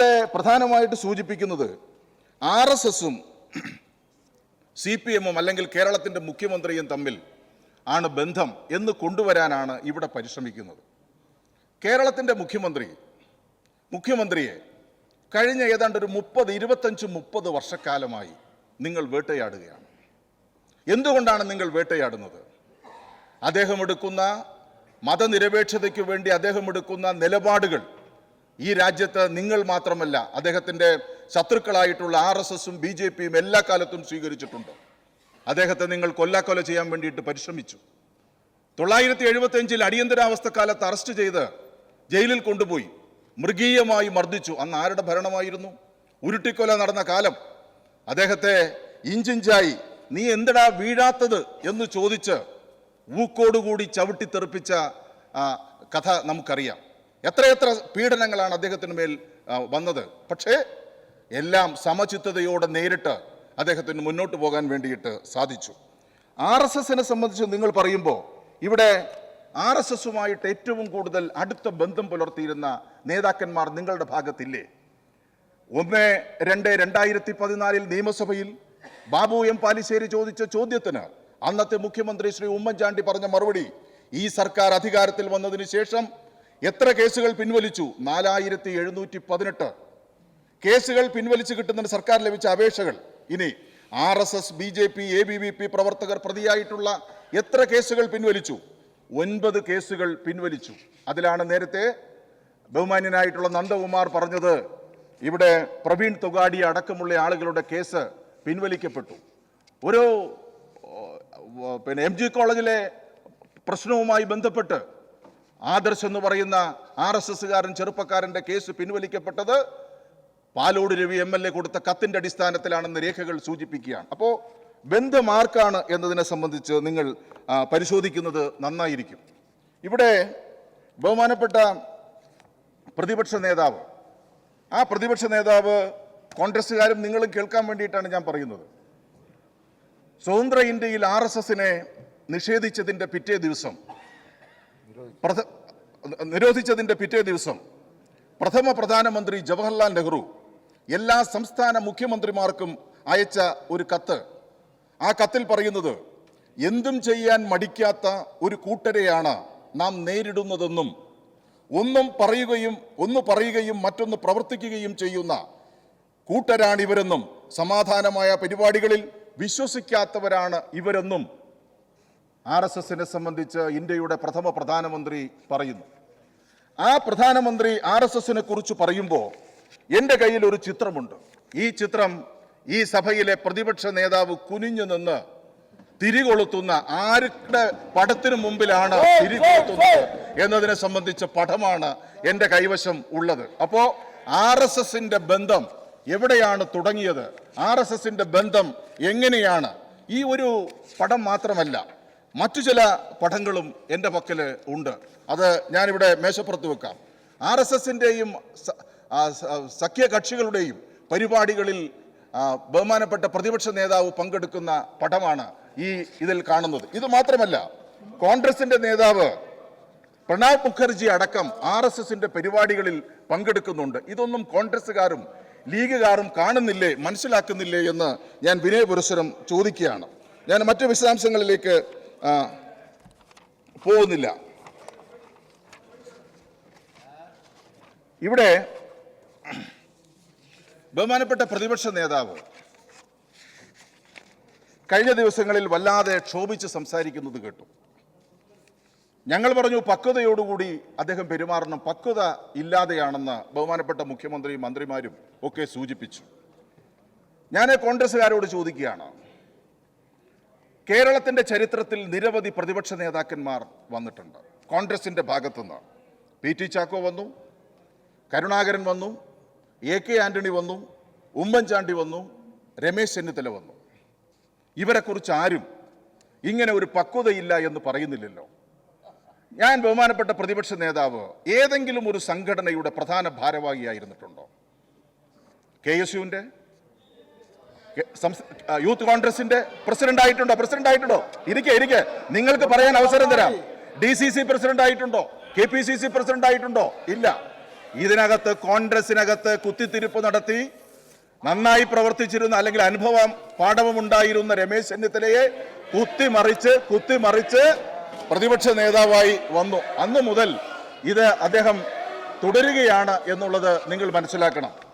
ഇവിടെ പ്രധാനമായിട്ട് സൂചിപ്പിക്കുന്നത് ആർ എസ് എസും സി പി എമ്മും അല്ലെങ്കിൽ കേരളത്തിന്റെ മുഖ്യമന്ത്രിയും തമ്മിൽ ആണ് ബന്ധം എന്ന് കൊണ്ടുവരാനാണ് ഇവിടെ പരിശ്രമിക്കുന്നത്. കേരളത്തിന്റെ മുഖ്യമന്ത്രി മുഖ്യമന്ത്രിയെ കഴിഞ്ഞ ഏതാണ്ട് ഒരു മുപ്പത് ഇരുപത്തഞ്ച് മുപ്പത് വർഷക്കാലമായി നിങ്ങൾ വേട്ടയാടുകയാണ്. എന്തുകൊണ്ടാണ് നിങ്ങൾ വേട്ടയാടുന്നത്? അദ്ദേഹം എടുക്കുന്ന മതനിരപേക്ഷതയ്ക്ക് വേണ്ടി അദ്ദേഹം എടുക്കുന്ന നിലപാടുകൾ ഈ രാജ്യത്ത് നിങ്ങൾ മാത്രമല്ല അദ്ദേഹത്തിന്റെ ശത്രുക്കളായിട്ടുള്ള ആർ എസ് എസും ബി ജെ പിയും എല്ലാ കാലത്തും സ്വീകരിച്ചിട്ടുണ്ട്. അദ്ദേഹത്തെ നിങ്ങൾ കൊല്ലാക്കൊല ചെയ്യാൻ വേണ്ടിയിട്ട് പരിശ്രമിച്ചു. തൊള്ളായിരത്തി എഴുപത്തിയഞ്ചിൽ അടിയന്തരാവസ്ഥ കാലത്ത് അറസ്റ്റ് ചെയ്ത് ജയിലിൽ കൊണ്ടുപോയി. മൃഗീയമായി മർദ്ദിച്ചു. അന്ന് ആരുടെ ഭരണമായിരുന്നു? ഉരുട്ടിക്കൊല നടന്ന കാലം. അദ്ദേഹത്തെ ഇഞ്ചിഞ്ചായി നീ എന്തടാ വീഴാത്തത്? എന്ന് ചോദിച്ച് ഊക്കോടുകൂടി ചവിട്ടിത്തെറിപ്പിച്ച കഥ നമുക്കറിയാം. എത്രയെത്ര പീഡനങ്ങളാണ് അദ്ദേഹത്തിന് മേൽ വന്നത്. പക്ഷേ എല്ലാം സമചിത്തതയോടെ നേരിട്ട് അദ്ദേഹത്തിന് മുന്നോട്ട് പോകാൻ വേണ്ടിയിട്ട് സാധിച്ചു. ആർ എസ് എസിനെ സംബന്ധിച്ച് നിങ്ങൾ പറയുമ്പോൾ ഇവിടെ ആർ എസ് എസുമായിട്ട് ഏറ്റവും കൂടുതൽ അടുത്ത ബന്ധം പുലർത്തിയിരുന്ന നേതാക്കന്മാർ നിങ്ങളുടെ ഭാഗത്തില്ലേ? ഒന്ന് രണ്ട് രണ്ടായിരത്തി പതിനാലിൽ നിയമസഭയിൽ ബാബു എം പാലിശ്ശേരി ചോദിച്ച ചോദ്യത്തിന് അന്നത്തെ മുഖ്യമന്ത്രി ശ്രീ ഉമ്മൻചാണ്ടി പറഞ്ഞ മറുപടി ഈ സർക്കാർ അധികാരത്തിൽ വന്നതിന് ശേഷം എത്ര കേസുകൾ പിൻവലിച്ചു? നാലായിരത്തി എഴുന്നൂറ്റി പതിനെട്ട് കേസുകൾ പിൻവലിച്ചു കിട്ടുന്നതിന് സർക്കാർ ലഭിച്ച അപേക്ഷകൾ. ഇനി R S S B J P A B V P പ്രവർത്തകർ പ്രതിയായിട്ടുള്ള എത്ര കേസുകൾ പിൻവലിച്ചു? ഒൻപത് കേസുകൾ പിൻവലിച്ചു. അതിലാണ് നേരത്തെ ബഹുമാന്യനായിട്ടുള്ള നന്ദകുമാർ പറഞ്ഞത് ഇവിടെ പ്രവീൺ തുകാടി അടക്കമുള്ള ആളുകളുടെ കേസ് പിൻവലിക്കപ്പെട്ടു. ഒരു പിന്നെ എം കോളേജിലെ പ്രശ്നവുമായി ബന്ധപ്പെട്ട് ആദർശ് എന്ന് പറയുന്ന ആർ എസ് എസ്സുകാരൻ ചെറുപ്പക്കാരന്റെ case പിൻവലിക്കപ്പെട്ടത് Palode Ravi M L A കൊടുത്ത കത്തിന്റെ അടിസ്ഥാനത്തിലാണെന്ന് രേഖകൾ സൂചിപ്പിക്കുകയാണ്. അപ്പോൾ ബന്ധം ആർക്കാണ് എന്നതിനെ സംബന്ധിച്ച് നിങ്ങൾ പരിശോധിക്കുന്നത് നന്നായിരിക്കും. ഇവിടെ ബഹുമാനപ്പെട്ട പ്രതിപക്ഷ നേതാവ് ആ പ്രതിപക്ഷ നേതാവ് കോൺഗ്രസ്സുകാരും നിങ്ങളും കേൾക്കാൻ വേണ്ടിയിട്ടാണ് ഞാൻ പറയുന്നത്. സ്വതന്ത്ര ഇന്ത്യയിൽ ആർ എസ് എസിനെ നിഷേധിച്ചതിന്റെ പിറ്റേ ദിവസം നിരോധിച്ചതിന്റെ പിറ്റേ ദിവസം പ്രഥമ പ്രധാനമന്ത്രി ജവഹർലാൽ നെഹ്റു എല്ലാ സംസ്ഥാന മുഖ്യമന്ത്രിമാർക്കും അയച്ച ഒരു കത്ത്. ആ കത്തിൽ പറയുന്നത് എന്തും ചെയ്യാൻ മടിക്കാത്ത ഒരു കൂട്ടരെയാണ് നാം നേരിടുന്നതെന്നും ഒന്നും പറയുകയും ഒന്ന് പറയുകയും മറ്റൊന്ന് പ്രവർത്തിക്കുകയും ചെയ്യുന്ന കൂട്ടരാണിവരെന്നും സമാധാനമായ പരിപാടികളിൽ വിശ്വസിക്കാത്തവരാണ് ഇവരെന്നും ആർ എസ് എസിനെ സംബന്ധിച്ച് ഇന്ത്യയുടെ പ്രഥമ പ്രധാനമന്ത്രി പറയുന്നു. ആ പ്രധാനമന്ത്രി ആർ എസ് എസിനെ കുറിച്ച് പറയുമ്പോൾ എന്റെ കയ്യിൽ ഒരു ചിത്രമുണ്ട്. ഈ ചിത്രം ഈ സഭയിലെ പ്രതിപക്ഷ നേതാവ് കുനിഞ്ഞു നിന്ന് തിരികൊളുത്തുന്ന ആരുടെ പടത്തിനു മുമ്പിലാണ് തിരികൊളുത്തുന്നത് എന്നതിനെ സംബന്ധിച്ച പടമാണ് എന്റെ കൈവശം ഉള്ളത്. അപ്പോൾ ആർ എസ് എസിന്റെ ബന്ധം എവിടെയാണ് തുടങ്ങിയത്? ആർ എസ് എസിന്റെ ബന്ധം എങ്ങനെയാണ്? ഈ ഒരു പടം മാത്രമല്ല മറ്റു ചില പടങ്ങളും എന്റെ പക്കൽ ഉണ്ട്. അത് ഞാനിവിടെ മേശപ്പുറത്ത് വെക്കാം. ആർ എസ് എസിന്റെയും സഖ്യകക്ഷികളുടെയും പരിപാടികളിൽ ബഹുമാനപ്പെട്ട പ്രതിപക്ഷ നേതാവ് പങ്കെടുക്കുന്ന പടമാണ് ഈ ഇതിൽ കാണുന്നത്. ഇത് മാത്രമല്ല കോൺഗ്രസിന്റെ നേതാവ് പ്രണാബ് മുഖർജി അടക്കം ആർ എസ് എസിന്റെ പരിപാടികളിൽ പങ്കെടുക്കുന്നുണ്ട്. ഇതൊന്നും കോൺഗ്രസ്സുകാരും ലീഗുകാരും കാണുന്നില്ലേ മനസ്സിലാക്കുന്നില്ലേ എന്ന് ഞാൻ വിനയപുരസ്വരം ചോദിക്കുകയാണ്. ഞാൻ മറ്റു വിശദാംശങ്ങളിലേക്ക് പോകുന്നില്ല. ഇവിടെ ബഹുമാനപ്പെട്ട പ്രതിപക്ഷ നേതാവ് കഴിഞ്ഞ ദിവസങ്ങളിൽ വല്ലാതെ ക്ഷോഭിച്ച് സംസാരിക്കുന്നത് കേട്ടു. ഞങ്ങൾ പറഞ്ഞു പക്വതയോടുകൂടി അദ്ദേഹം പെരുമാറണം. പക്വത ഇല്ലാതെയാണെന്ന് ബഹുമാനപ്പെട്ട മുഖ്യമന്ത്രിയും മന്ത്രിമാരും ഒക്കെ സൂചിപ്പിച്ചു. ഞാൻ കോൺഗ്രസ്സുകാരോട് ചോദിക്കുകയാണ്. കേരളത്തിന്റെ ചരിത്രത്തിൽ നിരവധി പ്രതിപക്ഷ നേതാക്കന്മാർ വന്നിട്ടുണ്ട്. കോൺഗ്രസിന്റെ ഭാഗത്തുനിന്ന് പി ടി ചാക്കോ വന്നു കരുണാകരൻ വന്നു എ കെ ആന്റണി വന്നു ഉമ്മൻചാണ്ടി വന്നു രമേശ് ചെന്നിത്തല വന്നു. ഇവരെക്കുറിച്ച് ആരും ഇങ്ങനെ ഒരു പക്വതയില്ല എന്ന് പറയുന്നില്ലല്ലോ. ഞാൻ ബഹുമാനപ്പെട്ട പ്രതിപക്ഷ നേതാവ് ഏതെങ്കിലും ഒരു സംഘടനയുടെ പ്രധാന ഭാരവാഹിയായിരുന്നിട്ടുണ്ടോ? കെ എസ് യുവിന്റെ യൂത്ത് കോൺഗ്രസിന്റെ പ്രസിഡന്റ് ആയിട്ടുണ്ടോ? പ്രസിഡന്റ് ആയിട്ടുണ്ടോ? ഇരിക്കെ ഇരിക്കെ. നിങ്ങൾക്ക് പറയാൻ അവസരം തരാം. ഡി സി സി പ്രസിഡന്റ് ആയിട്ടുണ്ടോ? K P C C president ആയിട്ടുണ്ടോ? ഇല്ല. ഇതിനകത്ത് കോൺഗ്രസിനകത്ത് കുത്തിത്തിരിപ്പ് നടത്തി നന്നായി പ്രവർത്തിച്ചിരുന്ന അല്ലെങ്കിൽ അനുഭവം പാഠവും ഉണ്ടായിരുന്ന രമേശ് ചെന്നിത്തലയെ കുത്തിമറിച്ച് കുത്തിമറിച്ച് പ്രതിപക്ഷ നേതാവായി വന്നു. അന്നു മുതൽ ഇത് അദ്ദേഹം തുടരുകയാണ് എന്നുള്ളത് നിങ്ങൾ മനസ്സിലാക്കണം.